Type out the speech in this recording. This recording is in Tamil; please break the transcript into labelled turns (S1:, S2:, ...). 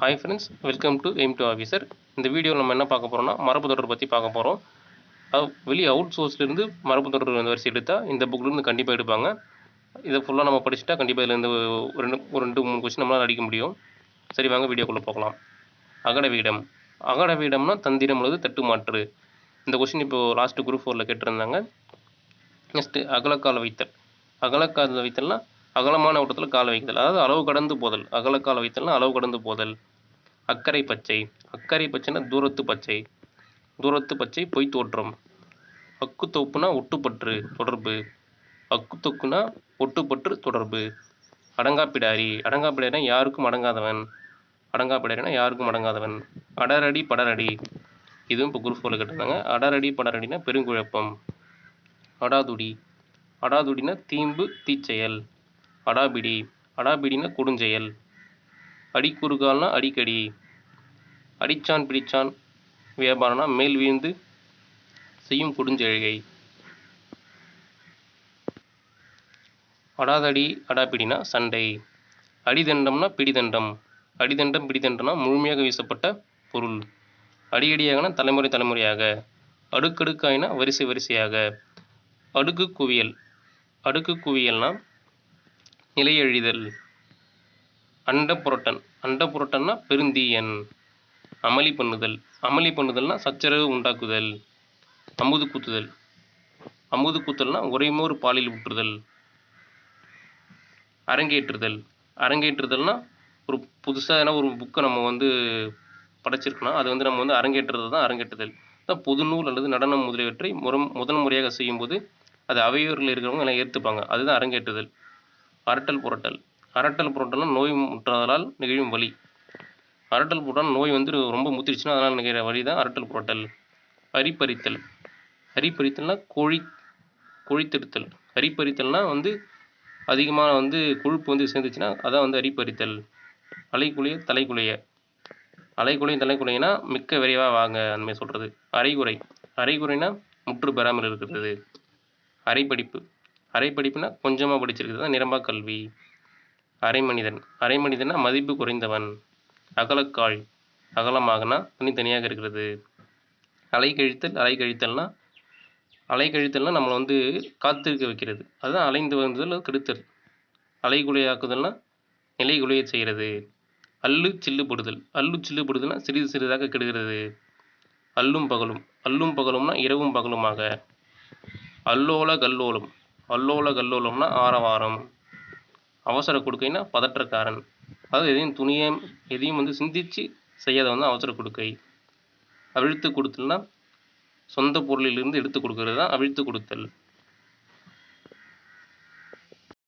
S1: Hi friends welcome to aim to officer இந்த வீடியோவில் நம்ம என்ன பார்க்க போகிறோம்னா மரபு தொடர் பற்றி பார்க்க போகிறோம் அது வெளியே அவுட் சோர்ஸ்லேருந்து மரபு தொடர் இந்த வரிசை எடுத்தால் இந்த புக்லேருந்து கண்டிப்பாக எடுப்பாங்க. இதை ஃபுல்லாக நம்ம படிச்சுட்டா கண்டிப்பாக இதில் ஒரு ரெண்டு ஒரு ரெண்டு மூணு கொஸ்டின் நம்மளால் அடிக்க முடியும். சரி வாங்க வீடியோக்குள்ளே போகலாம். அகட வீடம் அகட வீடம்னா தந்திரம் உள்ளது தட்டு மாற்று. இந்த கொஸ்டின் இப்போ லாஸ்ட்டு குரூப் ஃபோரில் கேட்டிருந்தாங்க. நெக்ஸ்ட்டு அகலக்கால் வைத்தல். அகலக்கால் வைத்தல்னால் அகலமான ஓட்டத்தில் கால வைத்தல். அதாவது அளவு கடந்து போதல். அகலக்கால் வைத்தல்னா அளவு கடந்து போதல். அக்கறை பச்சை. அக்கறை பச்சைனா தூரத்து பச்சை. தூரத்து பச்சை பொய் தோற்றம். அக்கு தொப்புனா ஒட்டுப்பற்று தொடர்பு. அக்கு தொக்குனா ஒட்டுப்பற்று தொடர்பு. அடங்காப்பிடாரி. அடங்காப்பிடாரினா யாருக்கும் அடங்காதவன். அடங்காப்பிடாரினா யாருக்கும் அடங்காதவன். அடரடி படரடி. இதுவும் இப்போ குரூப் ஃபோரில் கேட்டிருந்தாங்க. அடரடி படரடினா பெருங்குழப்பம். அடாதுடி. அடாதுடினா தீம்பு தீச்செயல். அடாபிடி அடாபிடினா கொடுஞ்செயல். அடிக்குறுகால்னா அடிக்கடி. அடிச்சான் பிடிச்சான் வியாபாரம்னா மேல் வீழ்ந்து செய்யும் கொடுஞ்செழிகை. அடாதடி அடாபிடினா சண்டை. அடிதண்டம்னா பிடிதண்டம். அடிதண்டம் பிடிதண்டம்னா முழுமையாக வீசப்பட்ட பொருள். அடியடியாகனா தலைமுறை தலைமுறையாக. அடுக்கடுக்காயினா வரிசை வரிசையாக. அடுக்கு குவியல். அடுக்கு குவியல்னா நிலையழிதல் அண்ட புரட்டன் அண்ட புரட்டன்னா பெருந்தீயன். அமளி பண்ணுதல். அமளி பண்ணுதல்னா சச்சரவு உண்டாக்குதல். அமுது குத்துதல். அமுது குத்தல்னா உரைமோர் பாலில் ஊற்றுதல். அரங்கேற்றுதல். அரங்கேற்றுதல்னா ஒரு புதுசாக ஒரு புக்கை நம்ம வந்து படைச்சிருக்கோம்னா அது வந்து நம்ம வந்து அரங்கேற்றுறது தான் அரங்கேற்றுதல். தான் புதுநூல் அல்லது நடனம் முதலியவற்றை முறம் முதன் முறையாக செய்யும்போது அது அவையோரில் இருக்கிறவங்க எல்லாம் ஏற்றுப்பாங்க அதுதான் அரங்கேற்றுதல். அரட்டல் புரட்டல். அரட்டல் புரட்டல்னா நோய் முற்றாதலால் நிகழும் வலி. அரட்டல் புரட்டல் நோய் வந்து ரொம்ப முத்திருச்சுன்னா அதனால் நிகழ்கிற வழி தான் அரட்டல் புரட்டல். அரிப்பறித்தல் அரிப்பறித்தல்னால் கோழி கொழித்தெடுத்தல். அரிப்பறித்தல்னால் வந்து அதிகமாக வந்து கொழுப்பு வந்து சேர்ந்துச்சுன்னா அதான் வந்து அரிப்பறித்தல் அலைக்குழிய தலைக்குலைய அலைக்குழையும் தலைக்குலையனா மிக்க விரைவாக வாங்க அந்தமாதிரி சொல்கிறது அரைகுறை. அரைகுறைனா முற்று பெறாமல் இருக்கிறது. அரைப்படிப்பு. அரை படிப்புனா கொஞ்சமாக படிச்சிருக்கிறது தான் நிரம்பா கல்வி. அரைமனிதன். அரைமனிதனா மதிப்பு குறைந்தவன். அகலக்கால். அகலமாகனா தனித்தனியாக இருக்கிறது. அலை கழித்தல் அலை கழித்தல்னா அலை கழித்தல்னா நம்மளை வந்து காத்திருக்க வைக்கிறது. அதுதான் அலைந்து வந்ததில் கெடுத்தல். அலைகுலையாக்குதல்னா நிலைகுலைய செய்கிறது. அல்லு சில்லுபடுதல் அல்லு சில்லுபடுதல்னா சிறிது சிறிதாக கெடுகிறது. அல்லும் பகலும். அல்லும் பகலும்னா இரவும் பகலுமாக. அல்லோல கல்லோலம். அல்லோல கல்லோலம்னா ஆரவாரம். அவசர கொடுக்கைன்னா பதற்றக்காரன். அதாவது எதையும் துணியை எதையும் வந்து சிந்திச்சு செய்யாத வந்து அவசர கொடுக்கை. அவிழ்த்து கொடுத்தல்னா சொந்த பொருளிலிருந்து எடுத்து கொடுக்கறது தான் அவிழ்த்து கொடுத்தல்.